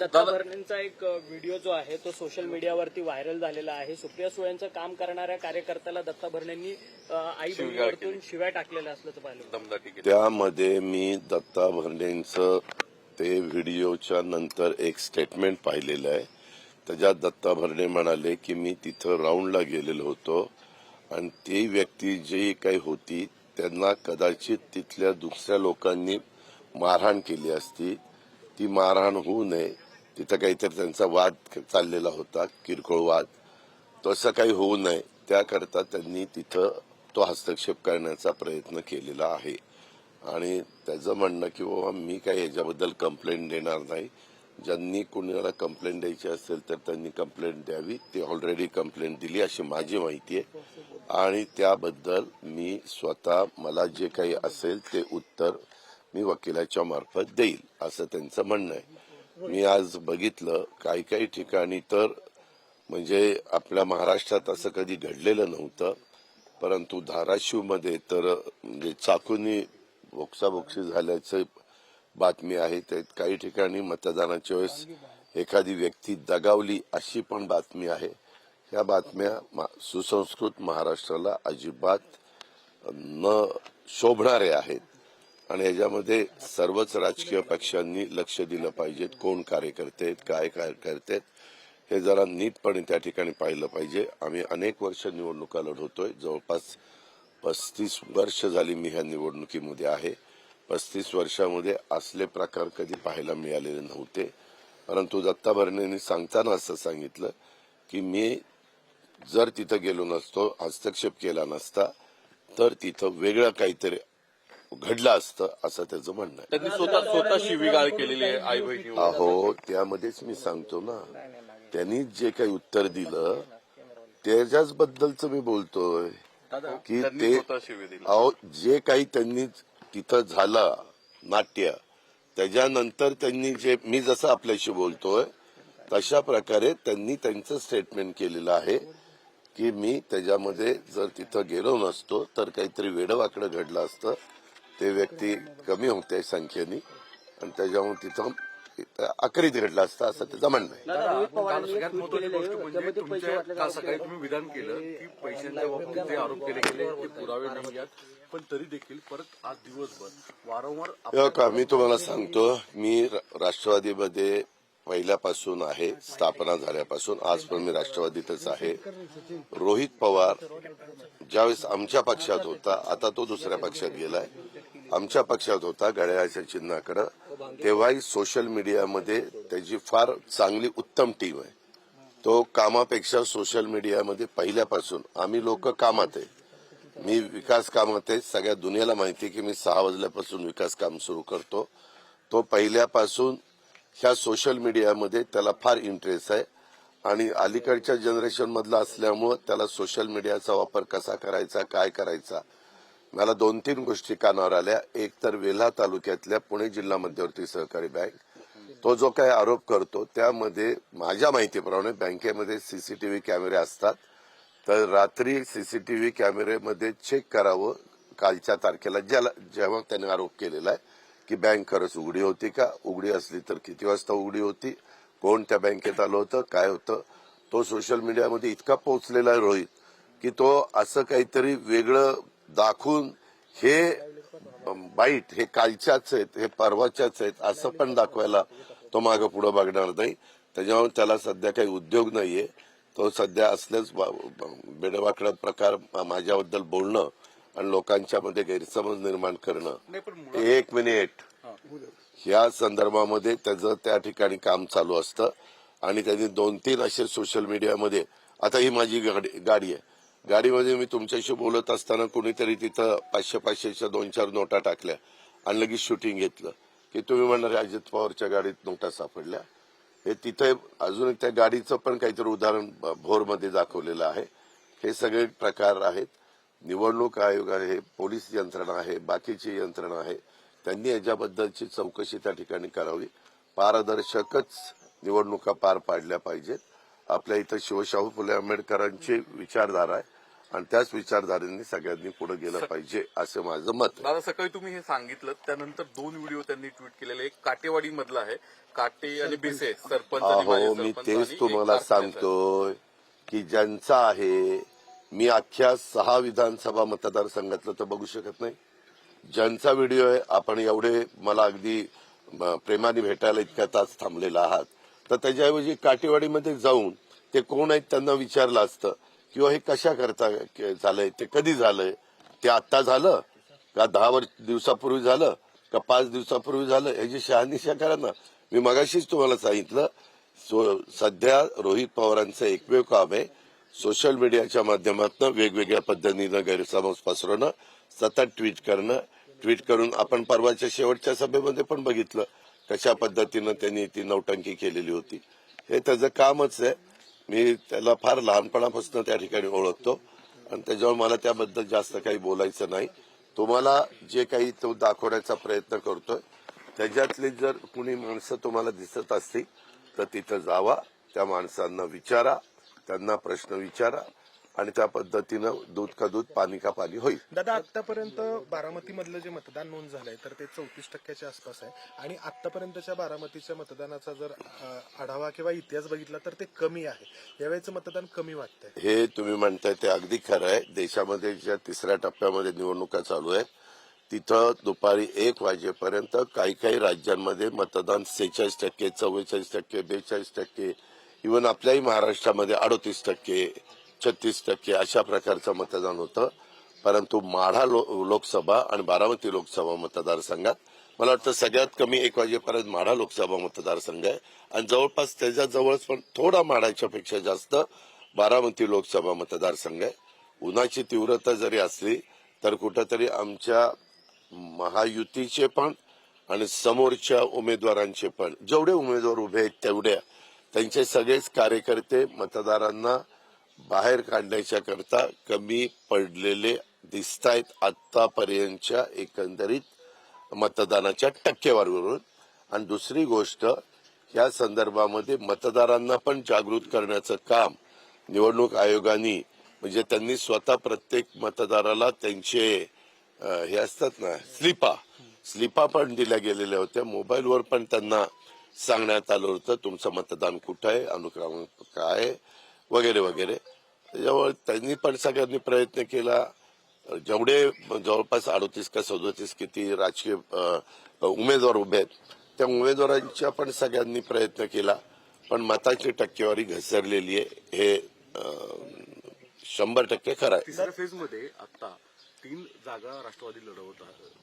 दत्ता भरणेंचा एक व्हिडिओ जो आहे तो सोशल मीडियावरती व्हायरल झालेला आहे. सुप्रिया सुळेंचं काम करणाऱ्या कार्यकर्त्याला दत्ता भरणेंनी आई बहिणीवरतून शिव्या टाकलेल्या असल्याचं पाहिलं. त्यामध्ये मी दत्ता भरडेंचं ते व्हिडिओच्या नंतर एक स्टेटमेंट पाहिलेलं आहे. त्याच्यात दत्ता भरणे म्हणाले की मी तिथं राऊंडला गेलेलो होतो आणि ती व्यक्ती जी काही होती त्यांना कदाचित तिथल्या दुसऱ्या लोकांनी मारहाण केली असती. ती मारहाण होऊ नये. तिथं काहीतरी त्यांचा वाद चाललेला होता किरकोळ वाद. तसं काही होऊ नये त्याकरता त्यांनी तिथं तो हस्तक्षेप करण्याचा प्रयत्न केलेला आहे. आणि त्याचं म्हणणं की बाबा मी काही याच्याबद्दल कंप्लेंट देणार नाही. ज्यांनी कुणाला कंप्लेंट द्यायची असेल तर त्यांनी कंप्लेंट द्यावी. ते ऑलरेडी कंप्लेंट दिली अशी माझी माहिती आहे. आणि त्याबद्दल मी स्वतः मला जे काही असेल ते उत्तर मी वकिलाच्या मार्फत देईल असं त्यांचं म्हणणं आहे. मी आज बघितलं काही काही ठिकाणी तर म्हणजे आपल्या महाराष्ट्रात असं कधी घडलेलं नव्हतं परंतु धाराशिवमध्ये तर म्हणजे चाकूनी बोक्साबोक्सी झाल्याचं बातमी आहे. त्यात काही ठिकाणी मतदानाच्या वेळेस एखादी व्यक्ती दगावली अशी पण बातमी आहे. ह्या बातम्या मा- सुसंस्कृत महाराष्ट्राला अजिबात न शोभणारे आहेत. आणि याच्यामध्ये सर्वच राजकीय पक्षांनी लक्ष दिलं पाहिजेत. कोण कार्यकर्ते आहेत काय कार्यकर्ते आहेत हे जरा नीटपणे त्या ठिकाणी पाहिलं पाहिजे. आम्ही अनेक वर्ष निवडणुका लढवतोय. जवळपास पस्तीस वर्ष झाली मी ह्या निवडणुकीमध्ये आहे. पस्तीस वर्षामध्ये असले प्रकार कधी पाहायला मिळालेले नव्हते. परंतु दत्ता भरणेंनी सांगताना असं सांगितलं की मी जर तिथं गेलो नसतो हस्तक्षेप केला नसता तर तिथं वेगळं काहीतरी घडलं असतं असं त्याचं म्हणणं आहे. त्यांनी स्वतः स्वतः शिवीगाळ केलेली आहे आई बहिणीवर अहो त्यामध्येच मी सांगतो ना. त्यांनी जे काही उत्तर दिलं त्याच्याच बद्दलच मी बोलतोय की ते अहो जे काही त्यांनी तिथं झालं नाट्य त्याच्यानंतर त्यांनी जे मी जसं आपल्याशी बोलतोय तशा प्रकारे त्यांनी त्यांचं स्टेटमेंट केलेलं आहे की मी त्याच्यामध्ये जर तिथं गेलो नसतो तर काहीतरी वेडवाकडं घडलं असतं. ते व्यक्ती कमी होते संख्येने आणि त्याच्यामुळे तिथं अकरीत घडलं असतं असं त्याचं म्हणणं आहे. सगळ्यात महत्वाची गोष्ट म्हणजे तुमच्या काल. सकाळी तुम्ही विधान केलं की पैशांच्या बाबतीत जे आरोप केले गेले ते पुरावे नाही आहेत. पण तरी देखील परत आज दिवसभर वारंवार बघा, मी तुम्हाला सांगतो मी र- राष्ट्रवादीमध्ये पहिल्यापासून आहे स्थापना झाल्यापासून आज पण मी राष्ट्रवादीतच आहे. रोहित पवार ज्यावेळेस आमच्या पक्षात होता आता तो दुसऱ्या पक्षात गेलाय. आमच्या पक्षात होता घड्याळाच्या चिन्हाकडं. तेव्हाही सोशल मीडियामध्ये त्याची फार चांगली उत्तम टीम आहे. तो कामापेक्षा सोशल मीडियामध्ये पहिल्यापासून. आम्ही लोक कामात आहे. मी विकास कामात आहे. सगळ्या दुनियाला माहिती आहे की मी सहा वाजल्यापासून विकास काम सुरू करतो. तो पहिल्यापासून ह्या सोशल मीडियामध्ये त्याला फार इंटरेस्ट आहे. आणि अलीकडच्या जनरेशन मधला असल्यामुळं त्याला सोशल मीडियाचा वापर कसा करायचा काय करायचा मला दोन तीन गोष्टी कानावर आल्या. एक तर वेल्हा तालुक्यातल्या पुणे जिल्हा मध्यवर्ती सहकारी बँक. तो जो काही आरोप करतो त्यामध्ये माझ्या माहितीप्रमाणे बँकेमध्ये सीसीटीव्ही कॅमेरे असतात. तर रात्री सीसीटीव्ही कॅमेरेमध्ये चेक करावं कालच्या तारखेला. ज्याला जेव्हा त्याने आरोप केलेला आहे की बँक खरंच उघडी होती का? उघडी असली तर किती वाजता उघडी होती? कोण त्या बँकेत आलं होतं? काय होतं? तो सोशल मीडियामध्ये इतका पोहोचलेला आहे रोहित की तो असं काहीतरी वेगळं दाखवून हे बाईट हे कालच्याच आहेत हे परवाच्याच आहेत असं पण दाखवायला तो मागं पुढं बघणार नाही. त्याच्यामुळे त्याला सध्या काही उद्योग नाहीये. तो सध्या असलेच बेडवाकडा प्रकार माझ्याबद्दल बोलणं आणि लोकांच्या मध्ये गैरसमज निर्माण करणं. एक मिनिट. या संदर्भामध्ये त्याचं त्या ठिकाणी काम चालू असतं आणि त्यांनी दोन तीन असे सोशल मीडियामध्ये आता ही माझी गाडी आहे. गाडीमध्ये मी तुमच्याशी बोलत असताना कुणीतरी तिथं पाचशे पाचशेच्या दोन चार नोटा टाकल्या आणि लगेच शूटिंग घेतलं. की तुम्ही म्हणणार अजित पवारच्या गाडीत नोटा सापडल्या. हे तिथे अजून त्या गाडीचं पण काहीतरी उदाहरण भोरमध्ये दाखवलेलं आहे. हे सगळे प्रकार आहेत. निवडणूक आयोग आहे पोलीस यंत्रणा आहे बाकीची यंत्रणा आहे. त्यांनी याच्याबद्दलची चौकशी त्या ठिकाणी करावी. पारदर्शकच निवडणुका पार पाडल्या पाहिजेत. आपल्या इथं शिवशाहू फुले आंबेडकरांची विचारधारा आहे. आणि त्याच विचारधारेने सगळ्यांनी पुढे गेलं पाहिजे असं माझं मत आहे. दादा सकाळी तुम्ही हे सांगितलं त्यानंतर दोन व्हिडिओ त्यांनी ट्विट केलेले. एक काटेवाडी मधला आहे काटे आणि बेसे सरपंच अहो मी तेच तुम्हाला. सांगतोय की ज्यांचा आहे मी अख्ख्या सहा विधानसभा मतदारसंघातलं तर बघू शकत नाही. ज्यांचा व्हिडिओ आहे आपण एवढे मला अगदी प्रेमाने भेटायला इतक्या तास थांबलेला आहात. तर त्याच्याऐवजी काटेवाडीमध्ये जाऊन ते कोण आहेत त्यांना विचारलं असतं. किंवा हे कशा करता झालंय ते कधी झालंय ते आत्ता झालं? का दहा वर्ष दिवसापूर्वी झालं? का पाच दिवसापूर्वी झालं? ह्याची शहानिशा करा ना मी मगाशीच तुम्हाला सांगितलं सो सध्या रोहित पवारांचं एकमेव काम आहे सोशल मीडियाच्या माध्यमातून वेगवेगळ्या पद्धतीनं गैरसमज पसरवणं सतत ट्विट करणं. ट्विट करून आपण परवाच्या शेवटच्या सभेमध्ये पण बघितलं कशा पद्धतीनं त्यांनी ती नौटंकी केलेली होती. हे त्याचं कामच आहे. मी त्याला फार लहानपणापासून त्या ठिकाणी ओळखतो. आणि त्याच्यामुळे मला त्याबद्दल जास्त काही बोलायचं नाही. तुम्हाला जे काही तो दाखवण्याचा प्रयत्न करतोय त्याच्यातली जर कुणी माणसं तुम्हाला दिसत असतील तर तिथं जावा. त्या माणसांना विचारा. त्यांना प्रश्न विचारा. आणि त्या पद्धतीनं दूध का दूध पाणी का पाणी होईल. दादा आतापर्यंत बारामतीमधलं जे मतदान नोंद झालंय तर ते चौतीस टक्क्याच्या आसपास आहे. आणि आतापर्यंतच्या बारामतीच्या मतदानाचा जर आढावा किंवा इतिहास बघितला तर ते कमी आहे. यावेळेचं मतदान कमी वाटतंय. हे तुम्ही म्हणताय ते अगदी खरं आहे. देशामध्ये ज्या तिसऱ्या टप्प्यामध्ये निवडणुका चालू आहेत तिथं दुपारी एक वाजेपर्यंत काही काही राज्यांमध्ये मतदान सेहेचाळीस टक्के चव्वेचाळीस टक्के बेचाळीस टक्के इव्हन आपल्याही महाराष्ट्रामध्ये अडोतीस टक्के छत्तीस टक्के अशा प्रकारचं मतदान होतं. परंतु माढा लो- लोकसभा आणि बारामती लोकसभा मतदारसंघात मला वाटतं सगळ्यात कमी एक वाजेपर्यंत माढा लोकसभा मतदारसंघ आहे. आणि जवळपास त्याच्याजवळच पण थोडा माढाच्या पेक्षा जास्त बारामती लोकसभा मतदारसंघ आहे. उन्हाची तीव्रता जरी असली तर कुठंतरी आमच्या महायुतीचे पण आणि समोरच्या उमेदवारांचे पण जेवढे उमेदवार उभे आहेत तेवढ्या त्यांचे सगळेच कार्यकर्ते मतदारांना बाहेर काढण्याच्या करता कमी पडलेले दिसतायत आतापर्यंतच्या एकंदरीत मतदानाच्या टक्केवारीवरून. आणि दुसरी गोष्ट या संदर्भामध्ये मतदारांना पण जागृत करण्याचं काम निवडणूक आयोगाने म्हणजे त्यांनी स्वतः प्रत्येक मतदाराला त्यांचे हे असतात ना स्लिपा स्लिपा पण दिल्या गेलेल्या होत्या. मोबाईलवर पण त्यांना सांगण्यात आलं होतं तुमचं मतदान कुठं आहे अनुक्रमांक काय आहे, वगैरे वगैरे. त्याच्यामुळे त्यांनी पण सगळ्यांनी प्रयत्न केला. जेवढे जवळपास अडोतीस का सदोतीस किती राजकीय उमेदवार उभे आहेत त्या उमेदवारांच्या पण सगळ्यांनी प्रयत्न केला. पण मताची टक्केवारी घसरलेली आहे. हे शंभर टक्के खरं आहे. तिसऱ्या फेजमध्ये आता तीन जागा राष्ट्रवादी लढवत आहे